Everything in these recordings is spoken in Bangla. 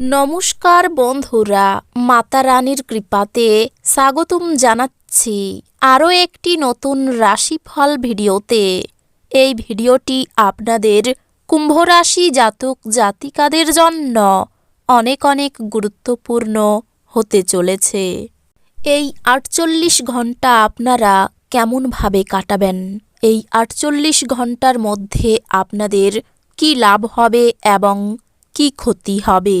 নমস্কার বন্ধুরা, মাতা রানীর কৃপাতে স্বাগতম জানাচ্ছি আরও একটি নতুন রাশিফল ভিডিওতে। এই ভিডিওটি আপনাদের কুম্ভ রাশি জাতক জাতিকাদের জন্য অনেক অনেক গুরুত্বপূর্ণ হতে চলেছে। এই আটচল্লিশ ঘণ্টা আপনারা কেমনভাবে কাটাবেন? এই আটচল্লিশ ঘণ্টার মধ্যে আপনাদের কি লাভ হবে এবং কি ক্ষতি হবে?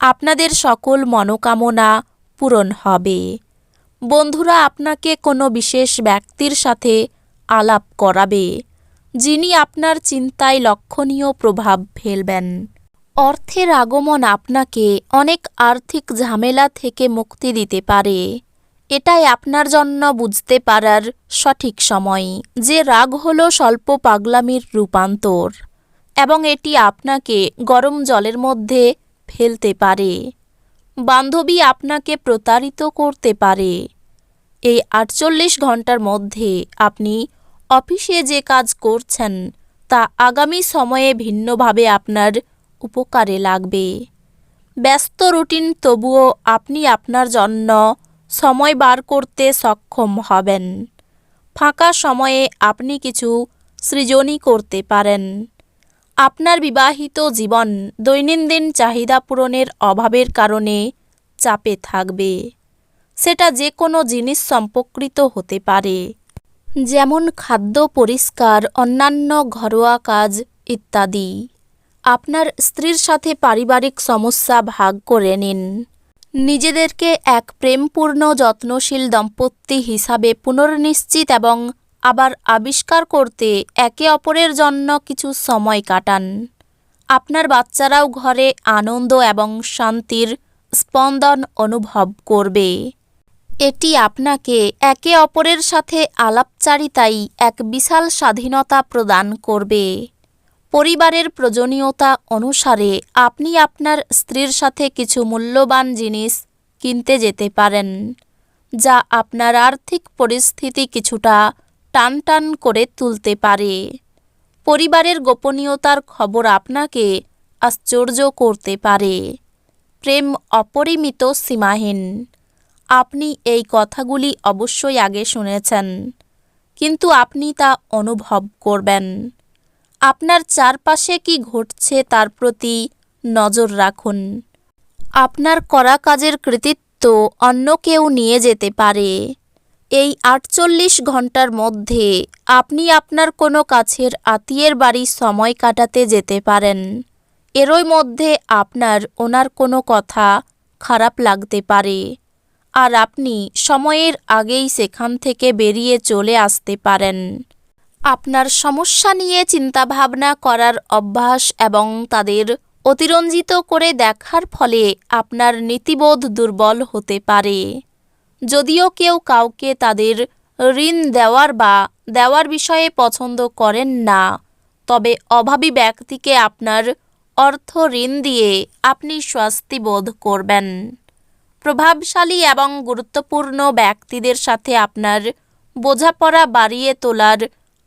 আপনাদের সকল মনোকামনা পূরণ হবে। বন্ধুরা, আপনাকে কোনো বিশেষ ব্যক্তির সাথে আলাপ করাবে, যিনি আপনার চিন্তায় লক্ষণীয় প্রভাব ফেলবেন। অর্থের আগমন আপনাকে অনেক আর্থিক ঝামেলা থেকে মুক্তি দিতে পারে। এটাই আপনার জন্য বুঝতে পারার সঠিক সময়, যে রাগ হল স্বল্প পাগলামির রূপান্তর। এবং এটি আপনাকে গরম জলের মধ্যে ফেলতে পারে। বান্ধবী আপনাকে প্রতারিত করতে পারে। এই আটচল্লিশ ঘণ্টার মধ্যে আপনি অফিসে যে কাজ করছেন, তা আগামী সময়ে ভিন্নভাবে আপনার উপকারে লাগবে। ব্যস্ত রুটিন তবুও আপনি আপনার জন্য সময় বার করতে সক্ষম হবেন। ফাঁকা সময়ে আপনি কিছু সৃজনই করতে পারেন। আপনার বিবাহিত জীবন দৈনন্দিন চাহিদা পূরণের অভাবের কারণে চাপে থাকবে। সেটা যে কোনো জিনিস সম্পর্কিত হতে পারে। যেমন খাদ্য পরিষ্কার, অন্যান্য ঘরোয়া কাজ ইত্যাদি। আপনার স্ত্রীর সাথে পারিবারিক সমস্যা ভাগ করে নিন। নিজেদেরকে এক প্রেমপূর্ণ, যত্নশীল দম্পতি হিসাবে পুনর্নিশ্চিত এবং আবার আবিষ্কার করতে একে অপরের জন্য কিছু সময় কাটান। আপনার বাচ্চারাও ঘরে আনন্দ এবং শান্তির স্পন্দন অনুভব করবে। এটি আপনাকে একে অপরের সাথে আলাপচারিতাই এক বিশাল স্বাধীনতা প্রদান করবে। পরিবারের প্রয়োজনীয়তা অনুসারে আপনি আপনার স্ত্রীর সাথে কিছু মূল্যবান জিনিস কিনতে যেতে পারেন, যা আপনার আর্থিক পরিস্থিতি কিছুটা টানটান করে তুলতে পারে। পরিবারের গোপনীয়তার খবর আপনাকে আশ্চর্য করতে পারে। প্রেম অপরিমিত সীমাহীন। আপনি এই কথাগুলি অবশ্যই আগে শুনেছেন, কিন্তু আপনি তা অনুভব করবেন। আপনার চারপাশে কি ঘটছে তার প্রতি নজর রাখুন। আপনার করা কাজের কৃতিত্ব অন্য কেউ নিয়ে যেতে পারে। এই আটচল্লিশ ঘণ্টার মধ্যে আপনি আপনার কোনো কাছের আত্মীয়ের বাড়ি সময় কাটাতে যেতে পারেন। এরই মধ্যে আপনার ওনার কোনো কথা খারাপ লাগতে পারে আর আপনি সময়ের আগেই সেখান থেকে বেরিয়ে চলে আসতে পারেন। আপনার সমস্যা নিয়ে চিন্তাভাবনা করার অভ্যাস এবং তাদের অতিরঞ্জিত করে দেখার ফলে আপনার নীতিবোধ দুর্বল হতে পারে। যদিও কেউ কাউকে তাদের ঋণ দেওয়ার বা দেওয়ার বিষয়ে পছন্দ করেন না, তবে অভাবী ব্যক্তিকে আপনার অর্থ ঋণ দিয়ে আপনি স্বস্তি বোধ করবেন। প্রভাবশালী এবং গুরুত্বপূর্ণ ব্যক্তিদের সাথে আপনার বোঝাপড়া বাড়িয়ে তোলার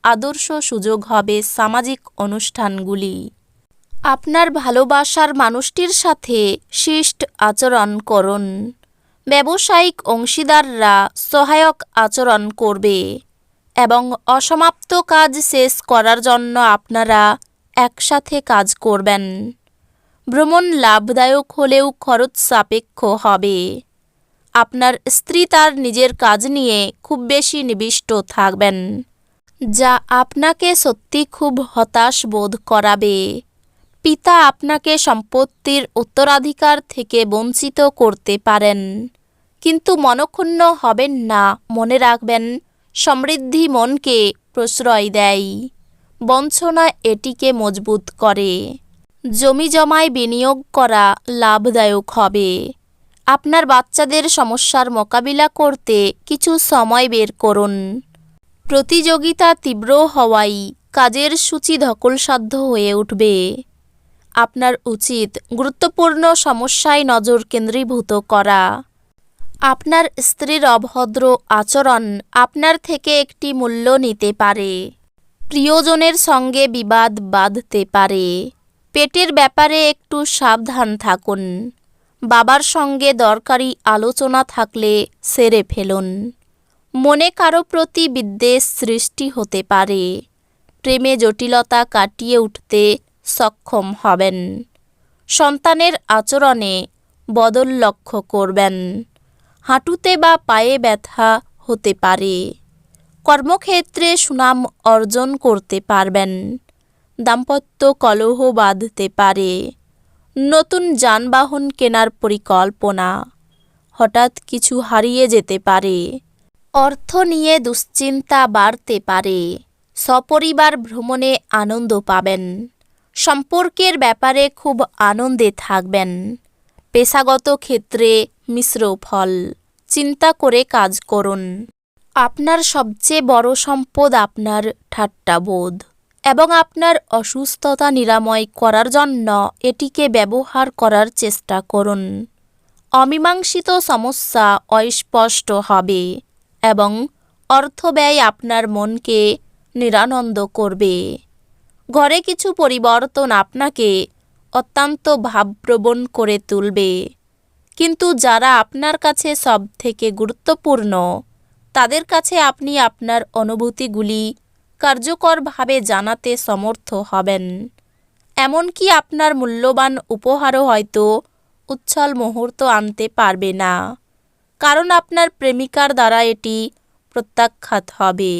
আদর্শ সুযোগ হবে সামাজিক অনুষ্ঠানগুলি। আপনার ভালোবাসার মানুষটির সাথে শিষ্ট আচরণ করুন। ব্যবসায়িক অংশীদাররা সহায়ক আচরণ করবে এবং অসমাপ্ত কাজ শেষ করার জন্য আপনারা একসাথে কাজ করবেন। ভ্রমণ লাভদায়ক হলেও খরচ সাপেক্ষ হবে। আপনার স্ত্রী তার নিজের কাজ নিয়ে খুব বেশি নিবিষ্ট থাকবেন, যা আপনাকে সত্যি খুব হতাশ বোধ করাবে। পিতা আপনাকে সম্পত্তির উত্তরাধিকার থেকে বঞ্চিত করতে পারেন। কিন্তু মনক্ষুণ্ণ হবেন না, মনে রাখবেন, সমৃদ্ধি মনকে প্রশ্রয় দেয়, বঞ্চনা এটিকে মজবুত করে। জমি জমায় বিনিয়োগ করা লাভদায়ক হবে। আপনার বাচ্চাদের সমস্যার মোকাবিলা করতে কিছু সময় বের করুন। প্রতিযোগিতা তীব্র হওয়াই কাজের সূচি ধকলসাধ্য হয়ে উঠবে। আপনার উচিত গুরুত্বপূর্ণ সমস্যায় নজর কেন্দ্রীভূত করা। আপনার স্ত্রীর অভদ্র আচরণ আপনার থেকে একটি মূল্য নিতে পারে। প্রিয়জনের সঙ্গে বিবাদ বাঁধতে পারে। পেটের ব্যাপারে একটু সাবধান থাকুন। বাবার সঙ্গে দরকারি আলোচনা থাকলে সেরে ফেলুন। মনে কারও প্রতি বিদ্বেষ সৃষ্টি হতে পারে। প্রেমে জটিলতা কাটিয়ে উঠতে সক্ষম হবেন। সন্তানের আচরণে বদল লক্ষ্য করবেন। হাঁটুতে বা পায়ে ব্যথা হতে পারে। কর্মক্ষেত্রে সুনাম অর্জন করতে পারবেন। দাম্পত্য কলহ বাঁধতে পারে। নতুন যানবাহন কেনার পরিকল্পনা। হঠাৎ কিছু হারিয়ে যেতে পারে। অর্থ নিয়ে দুশ্চিন্তা বাড়তে পারে। সপরিবার ভ্রমণে আনন্দ পাবেন। সম্পর্কের ব্যাপারে খুব আনন্দে থাকবেন। পেশাগত ক্ষেত্রে মিশ্র ফল। চিন্তা করে কাজ করুন। আপনার সবচেয়ে বড় সম্পদ আপনার ঠাট্টাবোধ এবং আপনার অসুস্থতা নিরাময় করার জন্য এটিকে ব্যবহার করার চেষ্টা করুন। অমীমাংসিত সমস্যা অস্পষ্ট হবে এবং অর্থব্যয় আপনার মনকে নিরানন্দ করবে। ঘরে কিছু পরিবর্তন আপনাকে অত্যন্ত ভাবপ্রবণ করে তুলবে। কিন্তু যারা আপনার কাছে সব থেকে গুরুত্বপূর্ণ, তাদের কাছে আপনি আপনার অনুভূতিগুলি কার্যকরভাবে জানাতে সমর্থ হবেন। এমনকি আপনার মূল্যবান উপহারও হয়তো উচ্ছল মুহূর্ত আনতে পারবে না, কারণ আপনার প্রেমিকার দ্বারা এটি প্রত্যাখ্যাত হবে।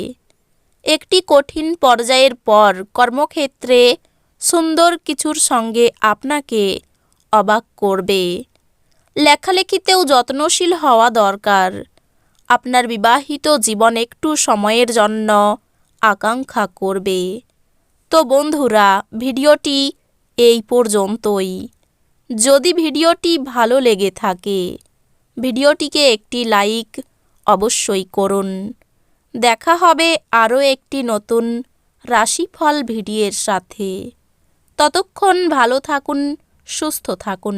একটি কঠিন পর্যায়ের পর কর্মক্ষেত্রে সুন্দর কিছুর সঙ্গে আপনাকে অবাক করবে। লেখালেখিতেও যত্নশীল হওয়া দরকার। আপনার বিবাহিত জীবন একটু সময়ের জন্য আকাঙ্ক্ষা করবে। তো বন্ধুরা, ভিডিওটি এই পর্যন্তই। যদি ভিডিওটি ভালো লেগে থাকে, ভিডিওটিকে একটি লাইক অবশ্যই করুন। দেখা হবে আরও একটি নতুন রাশিফল ভিডিওর সাথে। ততক্ষণ ভালো থাকুন, সুস্থ থাকুন।